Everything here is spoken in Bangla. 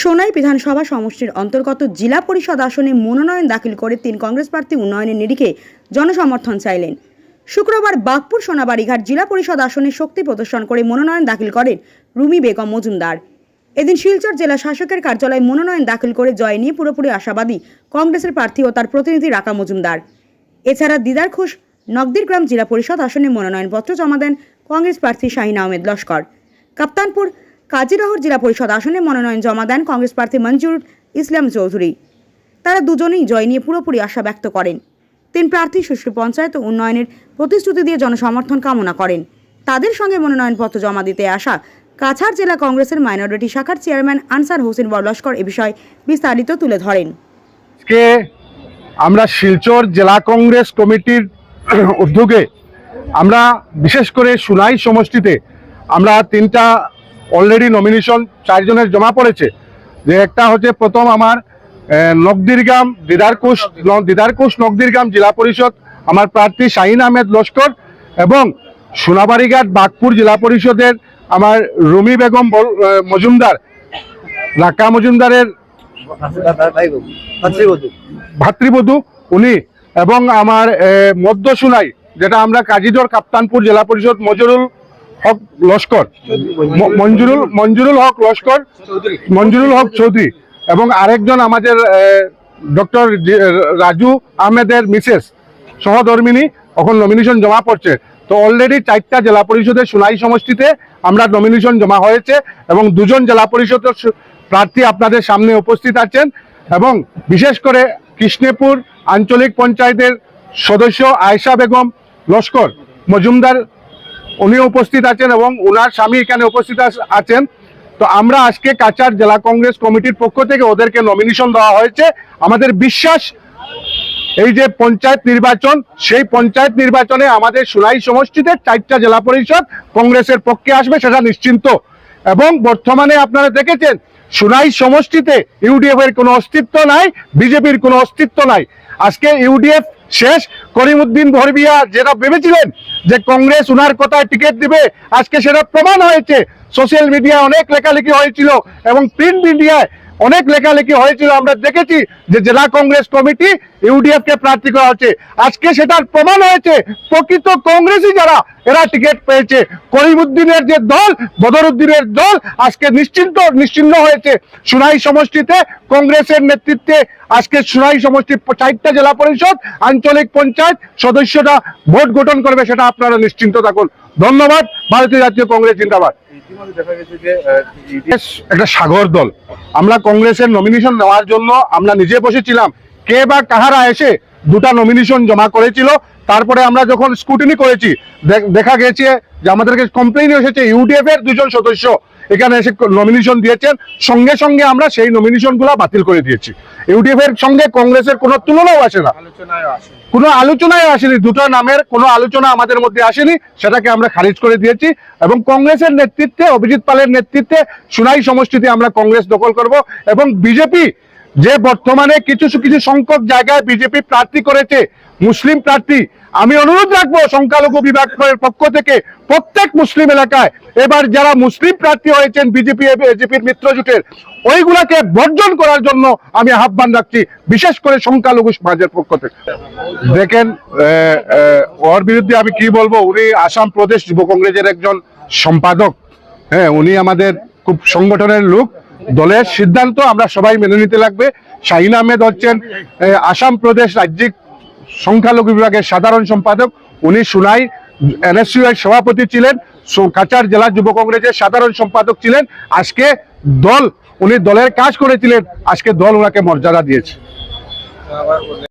সোনাই বিধানসভা সমষ্টির অন্তর্গত জেলা পরিষদ আসনে মনোনয়ন দাখিল করে তিন কংগ্রেস প্রার্থী উন্নয়নের নিরিখে জনসমর্থন চাইলেন। শুক্রবার বাগপুর সোনাবাড়িঘাট জেলা পরিষদ আসনে শক্তি প্রদর্শন করে মনোনয়ন দাখিল করেন রুমি বেগম মজুমদার। এদিন শিলচর জেলা শাসকের কার্যালয়ে মনোনয়ন দাখিল করে জয় নিয়ে পুরোপুরি আশাবাদী কংগ্রেসের প্রার্থী ও তার প্রতিনিধি রাকা মজুমদার। এছাড়া দিদার ঘোষ নকদিরগ্রাম জেলা পরিষদ আসনে মনোনয়নপত্র জমা দেন কংগ্রেস প্রার্থী শাহিন আহমেদ লস্কর। কাপ্তানপুর কাজিরহর জেলা পরিষদ আসনে মনোনয়ন জমা দেন কংগ্রেস প্রার্থী মঞ্জুর ইসলাম চৌধুরী। তারা দুজনেই জয় নিয়ে পুরোপুরি আশা ব্যক্ত করেন। তিন প্রার্থী সুষ্ঠু পঞ্চায়েত ও উন্নয়নের প্রতিশ্রুতি দিয়ে জনসমর্থন কামনা করেন। তাদের সঙ্গে মনোনয়নপত্র জমা দিতে আসা কাছাড় জেলা কংগ্রেসের মাইনরিটি শাখার চেয়ারম্যান আনসার হোসেন বরলস্কর এ বিষয়ে বিস্তারিত তুলে ধরেন। আমরা শিলচর জেলা কংগ্রেস কমিটির উদ্যোগে আমরা বিশেষ করে সুনাই সমষ্টিতে আমরা তিনটা অলরেডি নমিনেশন চারজনের জমা পড়েছে। যে একটা হচ্ছে প্রথম আমার আহ, নকদিরগ্রাম দিদারকুশ দিদারকুশ নকদিরগ্রাম জেলা পরিষদ আমার প্রার্থী শাহিন আহমেদ লস্কর এবং সোনাবাড়িঘাট বাগপুর জেলা পরিষদের আমার রুমি বেগম মজুমদার রাকা মজুমদারের ভাতৃবধূ উনি এবং আমার মধ্য সুনাই যেটা আমরা কাজিদর কাপ্তানপুর জেলা পরিষদ মজুরুল হক লস্কর। মঞ্জুরুল মঞ্জুরুল হক লস্কর, মঞ্জুরুল হক চৌধুরী এবং আরেকজন আমাদের ডক্টর রাজু আহমেদের মিসেস সহধর্মিনী, এখন নমিনেশন জমা পড়ছে। তো অলরেডি চারটা জেলা পরিষদের সুনাই সমষ্টিতে আমরা নমিনেশন জমা হয়েছে এবং দুজন জেলা পরিষদের প্রার্থী আপনাদের সামনে উপস্থিত আছেন এবং বিশেষ করে কৃষ্ণেপুর আঞ্চলিক পঞ্চায়েতের সদস্য আয়শা বেগম লস্কর, মজুমদার উনি উপস্থিত আছেন এবং ওনার স্বামী এখানে উপস্থিত আছেন। তো আমরা আজকে কাচার জেলা কংগ্রেস কমিটির পক্ষ থেকে ওদেরকে নমিনেশন দেওয়া হয়েছে। আমাদের বিশ্বাস, এই যে পঞ্চায়েত নির্বাচন, সেই পঞ্চায়েত নির্বাচনে আমাদের সুনাই সমষ্টিতে চারটা জেলা পরিষদ কংগ্রেসের পক্ষে আসবে সেটা নিশ্চিন্ত। এবং বর্তমানে আপনারা দেখেছেন, সুনাই সমষ্টিতে ইউডিএফ এর কোনো অস্তিত্ব নাই, বিজেপির কোনো অস্তিত্ব নাই। আজকে ইউডিএফ শেষ। করিমুদ্দিন ভরবিয়া যেটা ভেবেছিলেন যে কংগ্রেস উনার কথায় টিকিট দিবে, আজকে সেটা প্রমাণ হয়েছে। সোশ্যাল মিডিয়ায় অনেক লেখালেখি হয়েছিল এবং প্রিন্ট মিডিয়ায় অনেক লেখালেখি হয়েছিল, আমরা দেখেছি যে জেলা কংগ্রেস কমিটি ইউডিএফ কে প্রার্থী করা হচ্ছে। আজকে সেটার প্রমাণ হয়েছে, প্রকৃত কংগ্রেসই যারা, এরা টিকিট পেয়েছে। করিমউদ্দিনের যে দল বদরুদ্দিনের দল আজকে নিশ্চিন্ত, নিশ্চিন্ন হয়েছে। সুনাই সমষ্টিতে কংগ্রেসের নেতৃত্বে আজকে সুনাই সমষ্টি চারটা জেলা পরিষদ, আঞ্চলিক পঞ্চায়েত সদস্যরা ভোট গঠন করবে, সেটা আপনারা নিশ্চিন্ত থাকুন। ধন্যবাদ, ভারতীয় জাতীয় কংগ্রেস জিন্দাবাদ। একটা সাগর দল। আমরা কংগ্রেসের নমিনেশন নেওয়ার জন্য আমরা নিজে বসেছিলাম। কে বা কাহারা এসে দুটা নমিনেশন জমা করেছিল। তারপরে আমরা যখন স্কুটিনি করেছি দেখা গেছে যে আমাদেরকে কমপ্লেন এসেছে ইউডিএফ এর দুজন সদস্য। এখানে এসে নমিনেশন দিয়েছেন। সঙ্গে সঙ্গে আমরা সেই নমিনেশন বাতিল করে দিয়েছি। ইউডিএফ এর সঙ্গে কংগ্রেসের কোনো তুলনাও আসে না। কোনো আলোচনায় আসেনি। দুটো নামের কোনো আলোচনা আমাদের মধ্যে আসেনি। সেটাকে আমরা খারিজ করে দিয়েছি এবং কংগ্রেসের নেতৃত্বে অভিজিৎ পালের নেতৃত্বে সুনাই সমষ্টিতে আমরা কংগ্রেস দখল করব এবং বিজেপি যে বর্তমানে কিছু কিছু সংখ্যক জায়গায় বিজেপি প্রার্থী করেছে, মুসলিম প্রার্থী, আমি অনুরোধ রাখব সংখ্যালঘু বিভাগের পক্ষ থেকে প্রত্যেক মুসলিম এলাকায় এবার যারা মুসলিম প্রার্থী হয়েছেন বিজেপি, বিজেপির মিত্র জোটের, ওইগুলাকে বর্জন করার জন্য আমি আহ্বান রাখছি, বিশেষ করে সংখ্যালঘু সমাজের পক্ষ থেকে। দেখেন ওর বিরুদ্ধে আমি কি বলব, উনি আসাম প্রদেশ যুব কংগ্রেসের একজন সম্পাদক। হ্যাঁ উনি আমাদের খুব সংগঠনের লোক। দলের সিদ্ধান্ত আমরা সবাই মেনে নিতে লাগবে। শাহিন আহমেদ হচ্ছেন আসাম প্রদেশ রাজ্যিক সংখ্যালঘু বিভাগের সাধারণ সম্পাদক। উনি সুনাই এনএসইউ এর সভাপতি ছিলেন কাচার জেলা যুব কংগ্রেসের সাধারণ সম্পাদক ছিলেন। আজকে দল, উনি দলের কাজ করেছিলেন, আজকে দল ওনাকে মর্যাদা দিয়েছে।